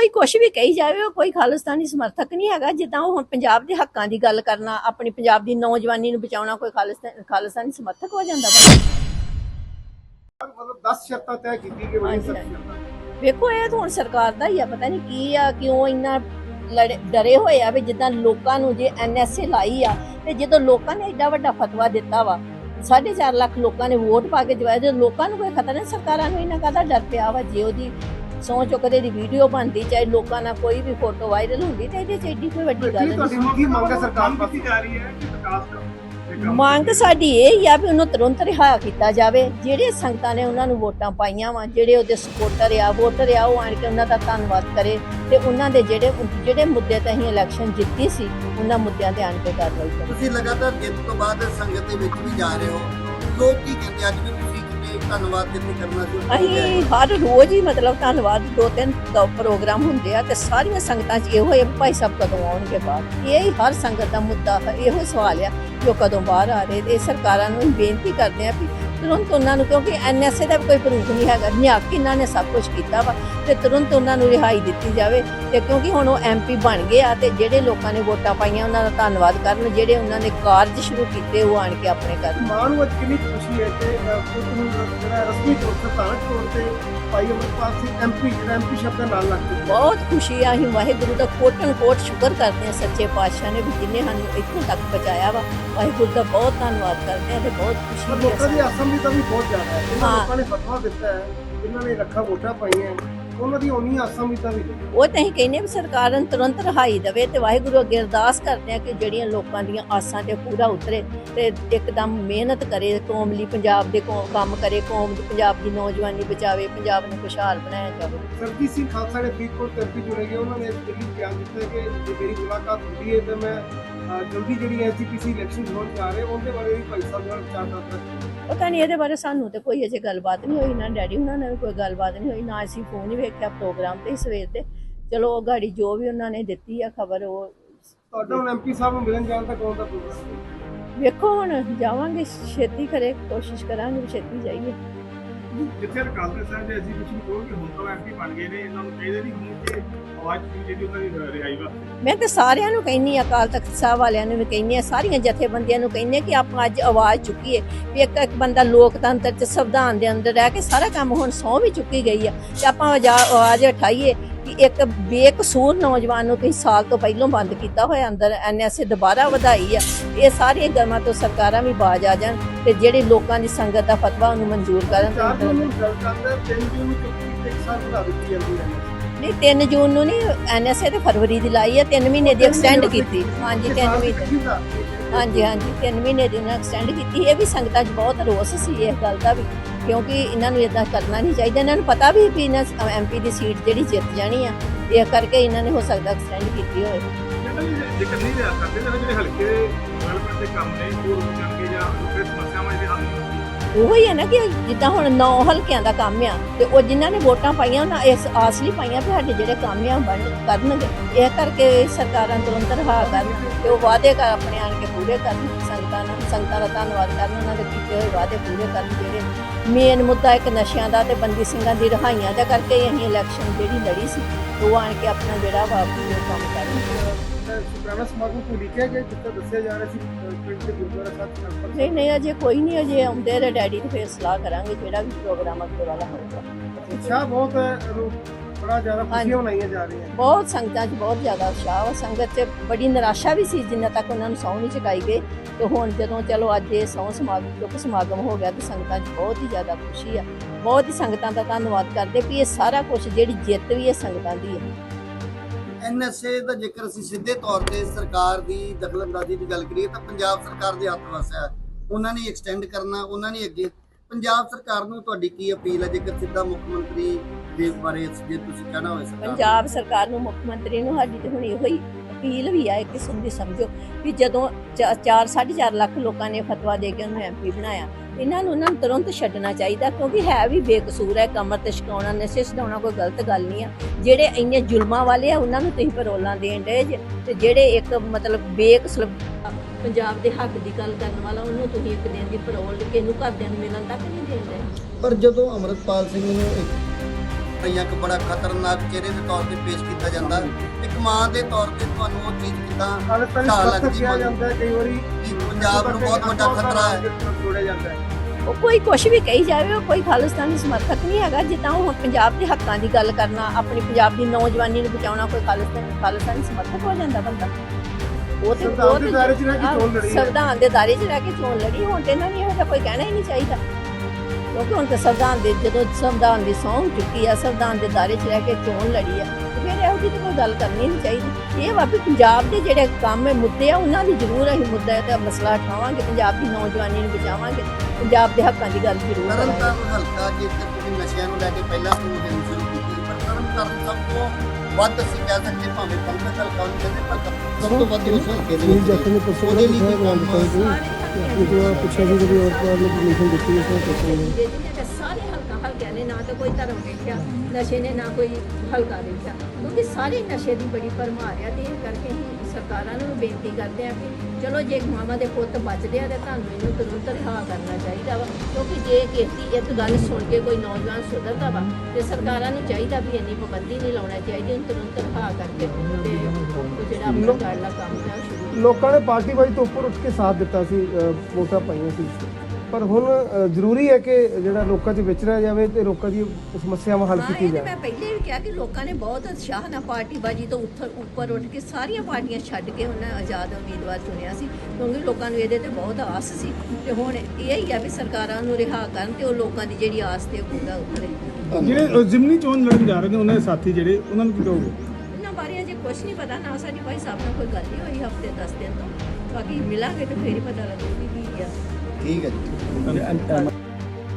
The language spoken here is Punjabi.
ਕੋਈ ਕੁਝ ਵੀ ਕਹੀ ਜਾਵੇ ਉਹ ਕੋਈ ਖਾਲਿਸਤਾਨੀ ਸਮਰਥਕ ਨਹੀਂ ਹੈਗਾ। ਜਿੱਦਾਂ ਉਹ ਹੁਣ ਪੰਜਾਬ ਦੇ ਹੱਕਾਂ ਦੀ ਗੱਲ ਕਰਨਾ ਆਪਣੀ ਪੰਜਾਬ ਦੀ ਨੌਜਵਾਨੀ ਨੂੰ ਬਚਾਉਣਾ ਕੋਈ ਖਾਲਿਸਤਾਨ ਖਾਲਿਸਤਾਨੀ ਸਮਰਥਕ ਹੋ ਜਾਂਦਾ ਮਤਲਬ 10 ਸ਼ਰਤਾਂ ਤੈਅ ਕੀਤੀ ਗਈ ਬੜੀ ਸਖਤ ਵੇਖੋ ਇਹ ਤਾਂ ਹੁਣ ਸਰਕਾਰ ਦਾ ਹੀ ਆ ਪਤਾ ਨਹੀਂ ਕੀ ਆ ਕਿਉਂ ਇੰਨਾ ਡਰੇ ਹੋਏ ਆ ਵੀ ਜਿੱਦਾਂ ਲੋਕਾਂ ਨੂੰ ਜੇ ਐਨਐਸਏ ਲਾਈ ਆ ਤੇ ਜਦੋਂ ਲੋਕਾਂ ਨੇ ਐਡਾ ਵੱਡਾ ਫਤਵਾ ਦਿੱਤਾ ਵਾ 4.5 ਲੱਖ ਲੋਕਾਂ ਨੇ ਵੋਟ ਪਾ ਕੇ ਜਵਾਇਆ ਜੇ ਲੋਕਾਂ ਨੂੰ ਕੋਈ ਖਤਰਾ ਨਹੀਂ ਸਰਕਾਰਾਂ ਨੂੰ ਇਹਨਾਂ ਕਾਹਦਾ ਡਰ ਪਿਆ ਵਾ ਜੇ ਉਹਦੀ ਸੌ ਚੁੱਕਦੇ ਦੀ ਵੀਡੀਓ ਬਣਦੀ ਚਾਹੇ ਲੋਕਾਂ ਨਾਲ ਕੋਈ ਵੀ ਫੋਟੋ ਵਾਇਰਲ ਹੁੰਦੀ ਤੇ ਇਹਦੇ ਚ ਐਡੀ ਕੋਈ ਵੱਡੀ ਗੱਲ ਕੀ ਤੁਹਾਡੀ ਨਹੀਂ ਕੀ ਮੰਗ ਹੈ ਸਰਕਾਰ ਕੀਤੀ ਜਾ ਰਹੀ ਹੈ ਕਿ ਵਿਕਾਸ ਕੰਮ ਮੰਗ ਸਾਡੀ ਇਹ ਹੀ ਆ ਵੀ ਉਹਨੂੰ ਤੁਰੰਤ ਰਿਹਾ ਕੀਤਾ ਜਾਵੇ। ਜਿਹੜੇ ਸੰਗਤਾਂ ਨੇ ਉਹਨਾਂ ਨੂੰ ਵੋਟਾਂ ਪਾਈਆਂ ਵਾ ਜਿਹੜੇ ਉਹਦੇ ਸਪੋਰਟਰ ਆ ਵੋਟਰ ਆ ਉਹ ਆਣ ਕੇ ਉਹਨਾਂ ਦਾ ਧੰਨਵਾਦ ਕਰੇ। ਤੇ ਉਹਨਾਂ ਦੇ ਜਿਹੜੇ ਜਿਹੜੇ ਮੁੱਦੇ ਤੇ ਅਸੀਂ ਇਲੈਕਸ਼ਨ ਜਿੱਤੀ ਸੀ ਉਹਨਾਂ ਮੁੱਦਿਆਂ ਤੇ ਆਣ ਕੇ ਕਾਰਵਾਈ ਕਰੇ। ਤੁਸੀਂ ਲਗਾਤਾਰ ਜਿੱਤ ਤੋਂ ਬਾਅਦ ਸੰਗਤ ਦੇ ਵਿੱਚ ਵੀ ਜਾ ਰਹੇ ਹੋ। ਲੋਕ ਕੀ ਕਹਿੰਦੇ ਅੱਜ ਵੀ ਧੰਨਵਾਦ ਕਰਨਾ ਸ਼ੁਰੂ ਅਸੀਂ ਹਰ ਰੋਜ਼ ਹੀ ਮਤਲਬ ਧੰਨਵਾਦ ਦੋ ਤਿੰਨ ਦ- ਪ੍ਰੋਗਰਾਮ ਹੁੰਦੇ ਆ ਤੇ ਸਾਰੀਆਂ ਸੰਗਤਾਂ 'ਚ ਇਹੋ ਹੈ ਭਾਈ ਸਾਹਿਬ ਕਦੋਂ ਆਉਣਗੇ ਬਾਹਰ। ਇਹ ਹੀ ਹਰ ਸੰਗਤ ਦਾ ਮੁੱਦਾ ਹੈ ਇਹੋ ਸਵਾਲ ਆ ਜੋ ਕਦੋਂ ਬਾਹਰ ਆ ਰਹੇ ਤੇ ਸਰਕਾਰਾਂ ਨੂੰ ਬੇਨਤੀ ਕਰਦੇ ਆ ਵੀ ਤੁਰੰਤ ਉਹਨਾਂ ਨੂੰ ਕਿਉਂਕਿ ਐਨਐਸਏ ਦਾ ਵੀ ਕੋਈ ਪ੍ਰੂਫ ਨਹੀਂ ਹੈਗਾ। ਨਿਹੱਕ ਇਹਨਾਂ ਨੇ ਸਭ ਕੁਝ ਕੀਤਾ ਵਾ ਤੇ ਤੁਰੰਤ ਉਹਨਾਂ ਨੂੰ ਰਿਹਾਈ ਦਿੱਤੀ ਜਾਵੇ ਤੇ ਕਿਉਂਕਿ ਹੁਣ ਉਹ ਐਮਪੀ ਬਣ ਗਏ ਆ ਤੇ ਜਿਹੜੇ ਲੋਕਾਂ ਨੇ ਵੋਟਾਂ ਪਾਈਆਂ ਉਹਨਾਂ ਦਾ ਧੰਨਵਾਦ ਕਰਨ ਜਿਹੜੇ ਉਹਨਾਂ ਨੇ ਕਾਰਜ ਸ਼ੁਰੂ ਕੀਤੇ ਉਹ ਆਣ ਕੇ ਆਪਣੇ ਕਰਨ ਮਾਂ ਨੂੰ ਅੱਜ ਕਿੰਨੀ ਖੁਸ਼ੀ ਹੈ ਕਿ ਅਹ, ਨੂੰ ਜਿਹੜਾ ਰਸਮੀ ਤੌਰ ਤੇ ਸਥਾਨਕ ਤੌਰ ਤੇ ਭਾਈ ਅਮਰਪਾਲ ਸਿੰਘ ਐਮਪੀ ਜਿਹੜਾ ਐਮਪੀ ਸ਼ਬਦ ਦਾ ਨਾਲ ਲੱਗ ਚੁੱਕਿਆ ਬਹੁਤ ਖੁਸ਼ੀ ਆ ਅਸੀਂ ਵਾਹਿਗੁਰੂ ਦਾ ਕੋਟਨ ਕੋਟ ਸ਼ੁਕਰ ਕਰਦੇ ਹਾਂ ਸੱਚੇ ਪਾਤਸ਼ਾਹ ਨੇ ਵੀ ਜਿਨੇ ਸਾਨੂੰ ਇੱਥੋਂ ਤੱਕ ਪਹੁੰਚਾਇਆ ਵਾ। ਵਾਹਿਗੁਰੂ ਦਾ ਬਹੁਤ ਧੰਨਵਾਦ ਕਰਦੇ ਹਾਂ ਤੇ ਬਹੁਤ ਖੁਸ਼ੀ ਲੋਕਾਂ ਦੀ ਹੈ। ਆਸਾਂ ਵੀ ਤਾਂ ਵੀ ਬਹੁਤ ਜ਼ਿਆਦਾ ਹੈ। ਇਹਨਾਂ ਹਾਂ। ਲੋਕਾਂ ਨੇ ਫਤਵਾ ਦਿੱਤਾ ਹੈ ਜਿਨ੍ਹਾਂ ਨੇ ਰੱਖਾ ਵੋਟਾਂ ਪਾਈਆਂ ਉਹਨਾਂ ਦੀ ਉਨੀ ਆਸਾਂ ਵੀ ਤਾਂ ਵੀ ਨਹੀਂ। ਉਹ ਤਾਂ ਅਸੀਂ ਕਹਿੰਦੇ ਵੀ ਸਰਕਾਰ ਨੂੰ ਤੁਰੰਤ ਰਹਾਈ ਦੇਵੇ ਤੇ ਵਾਹਿਗੁਰੂ ਅੱਗੇ ਅਰਦਾਸ ਕਰਦੇ ਆ ਕਿ ਜਿਹੜੀਆਂ ਲੋਕਾਂ ਦੀਆਂ ਆਸਾਂ ਤੇ ਪੂਰਾ ਉਤਰੇ ਤੇ ਇੱਕਦਮ ਮਿਹਨਤ ਕਰੇ ਕੌਮ ਲਈ ਪੰਜਾਬ ਦੇ ਕੌਮ- ਕੰਮ ਕਰੇ ਕੌਮ ਦੀ ਪੰਜਾਬ ਦੀ ਨੌਜਵਾਨੀ ਬਚਾਵੇ ਪੰਜਾਬ ਨੂੰ ਖੁਸ਼ਹਾਲ ਬਣਾਇਆ ਜਾਵੇ ਸਰਜੀਤ ਸਿੰਘ ਖਾਲਸਾ ਨੇ ਫਰੀਦਕੋਟ ਐਮਪੀ ਚੁਣੇ ਗਏ ਉਹਨਾਂ ਨੇ ਦਿੱਲੀ ਬਿਆਨ ਦਿੱਤਾ ਕਿ ਜੇ ਮੇਰੀ ਮੁਲਾਕਾਤ ਹੁੰਦੀ ਹੈ ਤਾਂ ਮੈਂ ਜਲਦੀ ਜਿਹੜੀ ਐਸਜੀਪੀਸੀ ਇਲੈਕਸ਼ਨ ਹੋਣ ਜਾ ਰਹੇ ਉਹਦੇ ਬਾਰੇ ਵੀ ਭਾਈ ਸਾਹਿਬ ਨਾਲ ਵਿਚਾਰ ਕਰਦਾ ਪਤਾ ਨਹੀਂ ਇਹਦੇ ਬਾਰੇ ਸਾਨੂੰ ਤੇ ਕੋਈ ਅਜੇ ਗੱਲਬਾਤ ਨਹੀਂ ਹੋਈ ਨਾ ਡੈਡੀ ਉਹਨਾਂ ਨਾਲ ਵੀ ਕੋਈ ਗੱਲਬਾਤ ਨਹੀਂ ਹੋਈ ਨਾ ਅਸੀਂ ਫੋਨ ਹੀ ਵੇਖਿਆ ਪ੍ਰੋਗਰਾਮ ਤੇ ਹੀ ਸਵੇਰ ਦੇ। ਚਲੋ ਉਹ ਗਾੜੀ ਜੋ ਵੀ ਉਹਨਾਂ ਨੇ ਦਿੱਤੀ ਆ ਖਬਰ ਉਹ ਤੁਹਾਡਾ ਹੁਣ ਐਮਪੀ ਸਾਹਿਬ ਨੂੰ ਮਿਲਣ ਜਾਣ ਤੱਕ ਆਉਣ ਦਾ ਪ੍ਰੋਗਰਾਮ? ਵੇਖੋ ਹੁਣ ਜਾਵਾਂਗੇ ਛੇਤੀ ਕਰੇ ਕੋਸ਼ਿਸ਼ ਕਰਾਂਗੇ ਛੇਤੀ ਜਾਈਏ। ਜਿੱਥੇ ਅਕਾਲ ਸਾਹਿਬ ਦੇ ਅਸੀਂ ਕੁਝ ਨਹੀਂ ਕਿ ਹੁਣ ਤਾਂ ਐਮਪੀ ਬਣ ਗਏ ਨੇ, ਇਹਨਾਂ ਨੂੰ ਚਾਹੀਦਾ ਨਹੀਂ ਹੁਣ ਕਿ ਆਵਾਜ਼ ਜਿਹੜੀ ਉਹਨਾਂ ਦੀ ਰਿਹਾਈ ਵਾਸਤੇ। ਮੈਂ ਤੇ ਸਾਰਿਆਂ ਨੂੰ ਕਹਿੰਨੀ ਆ ਅਕਾਲ ਤਖਤ ਸਾਹਿਬ ਵਾਲਿਆਂ ਨੂੰ ਵੀ ਕਹਿੰਨੀ ਆ ਸਾਰੀਆਂ ਜਥੇਬੰਦੀਆਂ ਨੂੰ ਕਹਿੰਨੀ ਆ ਕਿ ਆਪਾਂ ਅੱਜ ਆਵਾਜ਼ ਚੁੱਕੀਏ ਵੀ ਇੱਕ ਇੱਕ ਬੰਦਾ ਲੋਕਤੰਤਰ ਤੇ ਸੰਵਿਧਾਨ ਦੇ ਅੰਦਰ ਰਹਿ ਕੇ ਸਾਰਾ ਕੰਮ ਹੁਣ ਸਹੁੰ ਵੀ ਚੁੱਕੀ ਗਈ ਆ ਤੇ ਆਪਾਂ ਆਵਾਜ਼ ਉਠਾਈਏ। ਕਿ ਇੱਕ ਬੇਕਸੂਰ ਨੌਜਵਾਨ ਨੂੰ ਤੁਸੀਂ ਸਾਲ ਤੋਂ ਪਹਿਲਾਂ ਬੰਦ ਕੀਤਾ ਹੋਇਆ ਅੰਦਰ ਐਨਐਸਏ ਦੁਬਾਰਾ ਵਧਾਈ ਆ। ਇਹ ਸਾਰੀਆਂ ਗੱਲਾਂ ਤੋਂ ਸਰਕਾਰਾਂ ਵੀ ਬਾਜ ਆ ਜਾਣ ਤੇ ਜਿਹੜੇ ਲੋਕਾਂ ਦੀ ਸੰਗਤ ਦਾ ਫਤਵਾ ਉਹਨੂੰ ਮਨਜ਼ੂਰ ਕਰਨ ਨਹੀਂ। 3 ਜੂਨ ਨੂੰ ਨਹੀਂ ਐਨਐਸਏ ਤੇ ਫਰਵਰੀ ਦੀ ਲਾਈ ਆ 3 ਮਹੀਨੇ ਦੀ ਐਕਸਟੈਂਡ ਕੀਤੀ। ਹਾਂਜੀ 3 ਮਹੀਨੇ। ਹਾਂਜੀ ਹਾਂਜੀ 3 ਮਹੀਨੇ ਦੀ ਐਕਸਟੈਂਡ ਕੀਤੀ। ਇਹ ਵੀ ਸੰਗਤਾਂ 'ਚ ਬਹੁਤ ਰੋਸ ਸੀ ਇਸ ਗੱਲ ਦਾ ਵੀ। ਕਿਉਂਕਿ ਇਹਨਾਂ ਨੂੰ ਇਦਾਂ ਕਰਨਾ ਨਹੀਂ ਚਾਹੀਦਾ। ਇਹਨਾਂ ਨੂੰ ਪਤਾ ਵੀ ਵੀ ਇਹਨਾਂ ਐਮਪੀ ਦੀ ਸੀਟ ਜਿਹੜੀ ਜਿੱਤ ਜਾਣੀ ਆ ਇਹ ਕਰਕੇ ਇਹਨਾਂ ਨੇ ਹੋ ਸਕਦਾ ਐਕਸਟੈਂਡ ਕੀਤੀ ਹੋਵੇ। ਕਹਿੰਦਾ ਵੀ ਜੇਕਰ ਨਹੀਂ ਰਿਹਾ ਕਰਦੇ ਤਾਂ ਜਿਹੜੇ ਹਲਕੇ ਡਿਵੈਲਪਮੈਂਟ ਦੇ ਕੰਮ ਨੇ ਉਹ ਰੁਕ ਜਾਣਗੇ ਜਾਂ ਕੋਈ ਸਮੱਸਿਆਵਾਂ ਦੇ ਹੱਲ ਨਹੀਂ ਹੋਣਗੇ। ਉਹੀ ਹੈ ਨਾ ਕਿ ਜਿੱਦਾਂ ਹੁਣ ਨੌ ਹਲਕਿਆਂ ਦਾ ਕੰਮ ਆ ਤੇ ਉਹ ਜਿਨ੍ਹਾਂ ਨੇ ਵੋਟਾਂ ਪਾਈਆਂ ਉਹਨਾਂ ਇਸ ਆਸ ਲਈ ਪਾਈਆਂ ਵੀ ਸਾਡੇ ਜਿਹੜੇ ਕੰਮ ਆ ਬਣ ਕਰਨਗੇ। ਇਹ ਕਰਕੇ ਸਰਕਾਰਾਂ ਤੁਰੰਤ ਰਹਾ ਕਰਨ ਤੇ ਉਹ ਵਾਅਦੇ ਕਰ ਆਪਣੇ ਆਣ ਕੇ ਪੂਰੇ ਕਰਨ। ਸੰਗਤਾਂ ਨੂੰ ਸੰਗਤਾਂ ਦਾ ਧੰਨਵਾਦ ਕਰਨ ਉਹਨਾਂ ਦੇ ਕੀਤੇ ਹੋਏ ਵਾਅਦੇ ਪੂਰੇ ਕਰਨ ਜਿਹੜੇ ਮੇਨ ਮੁੱਦਾ ਇੱਕ ਨਸ਼ਿਆਂ ਦਾ ਤੇ ਬੰਦੀ ਸਿੰਘਾਂ ਦੀ ਰਿਹਾਈਆਂ ਦਾ ਕਰਕੇ ਅਸੀਂ ਇਲੈਕਸ਼ਨ ਜਿਹੜੀ ਲੜੀ ਸੀ ਉਹ ਆਣ ਕੇ ਆਪਣਾ ਜਿਹੜਾ ਵਾ ਉਹ ਕੰਮ ਕਰਨ ਸ਼ੁਕਰਾਨਾ ਸਮਾਗਮ ਤੋਂ ਲਿਖਿਆ ਗਿਆ ਜਿੱਥੇ ਦੱਸਿਆ ਜਾ ਰਿਹਾ ਸੀ ਅਹ, ਪਿੰਡ ਦੇ ਗੁਰਦੁਆਰਾ ਸਾਹਿਬ ਚ ਨੰਬਰ ਨਹੀਂ ਨਹੀਂ ਅਜੇ ਕੋਈ ਨਹੀਂ ਅਜੇ ਆਉਂਦੇ ਰੇ ਡੈਡੀ ਤੇ ਫੇਰ ਸਲਾਹ ਕਰਾਂਗੇ ਜਿਹੜਾ ਵੀ ਪ੍ਰੋਗਰਾਮ ਅੱਗੇ ਵਾਲਾ ਹੋਊਗਾ। ਉਤਸ਼ਾਹ ਬਹੁਤ ਬੜਾ ਜ਼ਿਆਦਾ ਹਾਂਜੀ। ਖੁਸ਼ੀਆਂ ਮਨਾਈਆਂ ਜਾ ਰਹੀਆਂ। ਬਹੁਤ ਸੰਗਤਾਂ 'ਚ ਬਹੁਤ ਜ਼ਿਆਦਾ ਉਤਸ਼ਾਹ ਵਾ। ਸੰਗਤ 'ਚ ਬੜੀ ਨਿਰਾਸ਼ਾ ਵੀ ਸੀ ਜਿੰਨਾ ਤੱਕ ਉਹਨਾਂ ਨੂੰ ਸਹੁੰ ਨਹੀਂ ਚੁਕਾਈ ਗਈ। ਤੇ ਹੁਣ ਜਦੋਂ ਚਲੋ ਅੱਜ ਇਹ ਸਹੁੰ ਸਮਾਗਮ ਚੁੱਕ ਸਮਾਗਮ ਹੋ ਗਿਆ ਤੇ ਸੰਗਤਾਂ 'ਚ ਬਹੁਤ ਹੀ ਜ਼ਿਆਦਾ ਖੁਸ਼ੀ ਆ। ਬਹੁਤ ਹੀ ਸੰਗਤਾਂ ਦਾ ਧੰਨਵਾਦ ਕਰਦੇ ਵੀ ਇਹ ਸਾਰਾ ਕੁਝ ਜਿਹੜੀ ਜਿੱਤ ਵੀ ਇਹ ਸੰਗਤਾਂ ਦੀ ਹੈ ਐਨਐਸਏ ਦਾ ਜੇਕਰ ਅਸੀਂ ਸਿੱਧੇ ਤੌਰ ਤੇ ਸਰਕਾਰ ਦੀ ਦਖਲਅੰਦਾਜ਼ੀ ਦੀ ਗੱਲ ਕਰੀਏ ਤਾਂ ਪੰਜਾਬ ਸਰਕਾਰ ਦੇ ਹੱਥ ਵਸ ਹੈ ਉਹਨਾਂ ਨੇ ਐਕਸਟੈਂਡ ਕਰਨਾ ਉਹਨਾਂ ਨੇ ਅੱਗੇ ਪੰਜਾਬ ਸਰਕਾਰ ਨੂੰ ਤੁਹਾਡੀ ਕੀ ਅਪੀਲ ਹੈ? ਜੇਕਰ ਸਿੱਧਾ ਮੁੱਖ ਮੰਤਰੀ ਦੇ ਬਾਰੇ ਜੇ ਤੁਸੀਂ ਕਹਿਣਾ ਹੋਵੇ ਸਰਕਾਰ ਪੰਜਾਬ ਸਰਕਾਰ ਨੂੰ, ਮੁੱਖ ਮੰਤਰੀ ਨੂੰ ਸਾਡੀ ਤੇ ਹੁਣ ਇਹੋ ਹੀ ਅਪੀਲ ਵੀ ਆ ਕਿਸਮ ਦੀ ਸਮਝੋ ਵੀ ਜਦੋਂ 4 4.5 ਲੱਖ ਲੋਕਾਂ ਨੇ ਫਤਵਾ ਦੇ ਕੇ ਉਹਨੂੰ ਐਮਪੀ ਬਣਾਇਆ, ਇਹਨਾਂ ਨੂੰ ਉਹਨਾਂ ਨੂੰ ਤੁਰੰਤ ਛੱਡਣਾ ਚਾਹੀਦਾ ਕਿਉਂਕਿ ਹੈ ਵੀ ਬੇਕਸੂਰ ਹੈ ਕਮਰ ਤੇ ਛਕਾਉਣਾ ਨਸ਼ੇ ਛਡਾਉਣਾ ਕੋਈ ਗਲਤ ਗੱਲ ਨਹੀਂ ਆ। ਜਿਹੜੇ ਇੰਨੇ ਜ਼ੁਲਮਾਂ ਵਾਲੇ ਆ, ਉਹਨਾਂ ਨੂੰ ਤੁਸੀਂ ਪਰੋਲਾਂ ਦੇਣ ਦੇ ਤੇ ਜਿਹੜੇ ਇੱਕ ਮਤਲਬ ਬੇਕਸੂਰ ਪੰਜਾਬ ਦੇ ਹੱਕ ਦੀ ਗੱਲ ਕਰਨ ਵਾਲਾ ਉਹਨੂੰ ਤੁਸੀਂ ਇੱਕ ਦਿਨ ਦੀ ਪਰੋਲ ਕਿਸੇ ਨੂੰ ਘਰਦਿਆਂ ਨੂੰ ਮਿਲਣ ਤੱਕ ਨਹੀਂ ਦੇਣ ਦੇ ਪਰ ਜਦੋਂ ਅਮਰਤਪਾਲ ਸਿੰਘ ਨੂੰ ਇੱਕ ਪਈਆਂ ਕਿ ਬੜਾ ਖਤਰਨਾਕ ਚਿਹਰੇ ਦੇ ਤੌਰ ਤੇ ਪੇਸ਼ ਕੀਤਾ ਜਾਂਦਾ ਇੱਕ ਮਾਂ ਦੇ ਤੌਰ ਤੇ ਤੁਹਾਨੂੰ ਉਹ ਚੀਜ਼ ਕਿਦਾਂ ਸਖਤ ਲੱਗਦੀ ਜਾਂਦਾ ਹੈ ਕਈ ਵਾਰੀ ਕਿ ਪੰਜਾਬ ਨੂੰ ਬਹੁਤ ਵੱਡਾ ਖਤਰਾ ਹੈ। ਜੋੜਿਆ ਜਾਂਦਾ ਹੈ। ਉਹ ਕੋਈ ਕੁਛ ਵੀ ਕਹੀ ਜਾਵੇ ਉਹ ਕੋਈ ਖਾਲਿਸਤਾਨੀ ਸਮਰਥਕ ਨਹੀਂ ਹੈਗਾ ਜਿੱਦਾਂ ਉਹ ਪੰਜਾਬ ਦੇ ਹੱਕਾਂ ਦੀ ਗੱਲ ਕਰਨਾ ਆਪਣੀ ਪੰਜਾਬ ਦੀ ਨੌਜਵਾਨੀ ਨੂੰ ਬਚਾਉਣਾ ਕੋਈ ਖਾਲਿਸਤਾਨੀ ਖਾਲਿਸਤਾਨੀ ਸਮਰਥਕ ਹੋ ਜਾਂਦਾ ਬੰਦਾ। ਉਹ ਤੇ ਸੰਵਿਧਾਨ ਉਹ ਦੇ ਦਾਇਰੇ 'ਚ ਰਹਿ ਕੇ ਚੋਣ ਲੜੀ ਹੈ। ਸੰਵਿਧਾਨ ਦੇ ਦਾਇਰੇ 'ਚ ਰਹਿ ਕੇ ਚੋਣ ਲੜੀ ਹੁਣ ਤੇ ਇਹਨਾਂ ਨੂੰ ਇਹੋ ਜਿਹਾ ਕੋਈ ਕਹਿਣਾ ਹੀ ਨਹੀਂ ਚਾਹੀਦਾ। ਕਿਉਂਕਿ ਹੁਣ ਤੇ ਸੰਵਿਧਾਨ ਦੇ ਜਦੋਂ ਸੰਵਿਧਾਨ ਦੀ ਸਹੁੰ ਚੁੱਕੀ ਆ ਸੰਵਿਧਾਨ ਦੇ ਦਾਇਰੇ 'ਚ ਰਹਿ ਕੇ ਚੋਣ ਲੜੀ ਆ ਤੇ ਫਿਰ ਇਹੋ ਜਿਹੀ ਤਾਂ ਕੋਈ ਗੱਲ ਕਰਨੀ ਨਹੀਂ ਚਾਹੀਦੀ। ਇਹ ਵਾ ਵੀ ਪੰਜਾਬ ਦੇ ਜਿਹੜੇ ਕੰਮ ਹੈ ਮੁੱਦੇ ਆ ਉਹਨਾਂ ਦੀ ਜ਼ਰੂਰ ਅਸੀਂ ਮੁੱਦਾ ਤੇ ਮਸਲਾ ਉਠਾਵਾਂਗੇ ਪੰਜਾਬ ਦੀ ਨੌਜਵਾਨੀ ਨੂੰ ਬਚਾਵਾਂਗੇ ਪੰਜਾਬ ਦੇ ਹੱਕਾਂ ਦੀ ਗੱਲ ਜ਼ਰੂਰ ਕਰਾਂਗੇ। ਤਰਨਤਾਰਨ ਹਲਕਾ ਜੇਕਰ ਤੁਸੀਂ ਨਸ਼ਿਆਂ ਨੂੰ ਲੈ ਕੇ ਪਹਿਲਾਂ ਤੋਂ ਮੁਹਿੰਮ ਸ਼ੁਰੂ ਕੀਤੀ ਪਰ ਤਰਨਤਾਰਨ ਸਭ ਤੋਂ ਵੱਧ ਅਸੀਂ ਕਹਿ ਸਕਦੇ ਭਾਵੇਂ ਪੰਕਜ ਹਲਕਾ ਨੂੰ ਕਹਿੰਦੇ ਪਰ ਸਭ ਤੋਂ ਵੱਧ ਉਸ ਹਲਕੇ ਦੇ ਨਹੀਂ ਵਿੱਚ ਜੱਟ ਨੇ ਪਰਸੋਂ ਉਹਦੇ ਲਈ ਕਿਹਾ ਕੀ ਗੱਲ ਕੰਮ ਦਿੱਤਾ ਸੀ ਕਿ ਉਹ ਪੁੱਛਿਆ ਸੀ ਕਿ ਔਰਤ ਨੂੰ ਪਰਮਿਸ਼ਨ ਦਿੱਤੀ ਉਸ ਨੇ ਪੁੱਛਿਆ ਨਹੀਂ ਦੇ ਜਿਹਨੇ ਤੇ ਸਾਰੇ ਹਲਕਾ ਹਲਕਿਆਂ ਨੇ ਨਾ ਤਾਂ ਕੋਈ ਧਰਮ ਵੇਖਿਆ ਨਸ਼ੇ ਨੇ ਨਾ ਕੋਈ ਹਲਕਾ ਵੇਖਿਆ ਕਿਉਂਕਿ ਸਾਰੇ ਨਸ਼ੇ ਦੀ ਬੜੀ ਭਰਮਾਰ ਆ ਤੇ ਇਹ ਕਰਕੇ ਹੀ ਸਰਕਾਰਾਂ ਨੂੰ ਬੇਨਤੀ ਕਰਦੇ ਆ ਕਿ ਚਲੋ ਜੇ ਮਾਵਾਂ ਦੇ ਪੁੱਤ ਬਚਦੇ ਆ ਤੇ ਤੁਹਾਨੂੰ ਇਹਨੂੰ ਤੁਰੰਤ ਰਿਹਾ ਕਰਨਾ ਚਾਹੀਦਾ ਵਾ ਕਿਉਂਕਿ ਜੇ ਕਿਸੇ ਇੱਕ ਗੱਲ ਸੁਣ ਕੇ ਕੋਈ ਨੌਜਵਾਨ ਸੁਧਰਦਾ ਵਾ ਤੇ ਸਰਕਾਰਾਂ ਨੂੰ ਚਾਹੀਦਾ ਵੀ ਇੰਨੀ ਪਾਬੰਦੀ ਨਹੀਂ ਲਾਉਣਾ ਚਾਹੀਦੀ ਉਹਨੂੰ ਤੁਰੰਤ ਰਿਹਾ ਕਰਕੇ ਤੇ ਉਹ ਜਿਹੜਾ ਆਪਣਾ ਗਾੜਲਾ ਕੰਮ ਹੈ ਉਹ ਸ਼ੁਰੂ ਲੋਕਾਂ ਨੇ ਪਾਰਟੀ ਵਾਈ ਤੋਂ ਉੱਪਰ ਉੱਠ ਕੇ ਸਾਥ ਦਿੱਤਾ ਸੀ ਵੋਟਾਂ ਪਾਈਆਂ ਸੀ। ਪਰ ਹੁਣ ਅ, ਜ਼ਰੂਰੀ ਹੈ ਕਿ ਜਿਹੜਾ ਲੋਕਾਂ 'ਚ ਵਿਚਰਿਆ ਜਾਵੇ ਤੇ ਲੋਕਾਂ ਦੀ ਸਮੱਸਿਆਵਾਂ ਹੱਲ ਹਾਂ, ਕੀਤੀ ਇਹ ਤੇ ਮੈਂ ਪਹਿਲੇ ਵੀ ਕਿਹਾ ਕਿ ਲੋਕਾਂ ਨੇ ਬਹੁਤ ਉਤਸ਼ਾਹ ਨਾਲ ਪਾਰਟੀਬਾਜੀ ਤੋਂ ਉੱਥਰ ਉੱਪਰ ਉੱਠ ਕੇ ਸਾਰੀਆਂ ਪਾਰਟੀਆਂ ਛੱਡ ਕੇ ਉਹਨਾਂ ਆਜ਼ਾਦ ਉਮੀਦਵਾਰ ਚੁਣਿਆ ਸੀ ਕਿਉਂਕਿ ਲੋਕਾਂ ਨੂੰ ਇਹਦੇ ਤੇ ਬਹੁਤ ਆਸ ਸੀ। ਤੇ ਹੁਣ ਇਹ ਹੀ ਆ ਵੀ ਸਰਕਾਰਾਂ ਨੂੰ ਰਿਹਾ ਕਰਨ ਤੇ ਉਹ ਲੋਕਾਂ ਦੀ ਜਿਹੜੀ ਆਸ ਤੇ ਪੂਰਾ ਉਤਰੇ ਜਿਹੜੇ ਅ, ਜ਼ਿਮਨੀ ਚੋਣ ਲੜਨ ਜਾ ਰਹੇ ਨੇ ਉਹਨਾਂ ਦੇ ਸਾਥੀ ਜਿਹੜੇ ਉਹਨਾਂ ਨੂੰ ਕੀ ਕਹੋਗੇ? ਇਹਨਾਂ ਬਾਰੇ ਅਜੇ ਕੁਝ ਨਹੀਂ ਪਤਾ ਨਾ ਸਾਡੀ ਭਾਈ ਸਾਹਿਬ ਨਾਲ ਕੋਈ ਗੱਲ ਨਹੀਂ ਹੋਈ ਹਫ਼ਤੇ 10 ਦਿਨ ਤੋਂ। ਬਾਕੀ ਮਿਲਾਂਗੇ ਤੇ ਫੇਰ ਹੀ ਪਤਾ ਲੱਗੂਗੀ ਕੀ ਆ। ਠੀਕ ਹੈ ਜੀ। and, and, and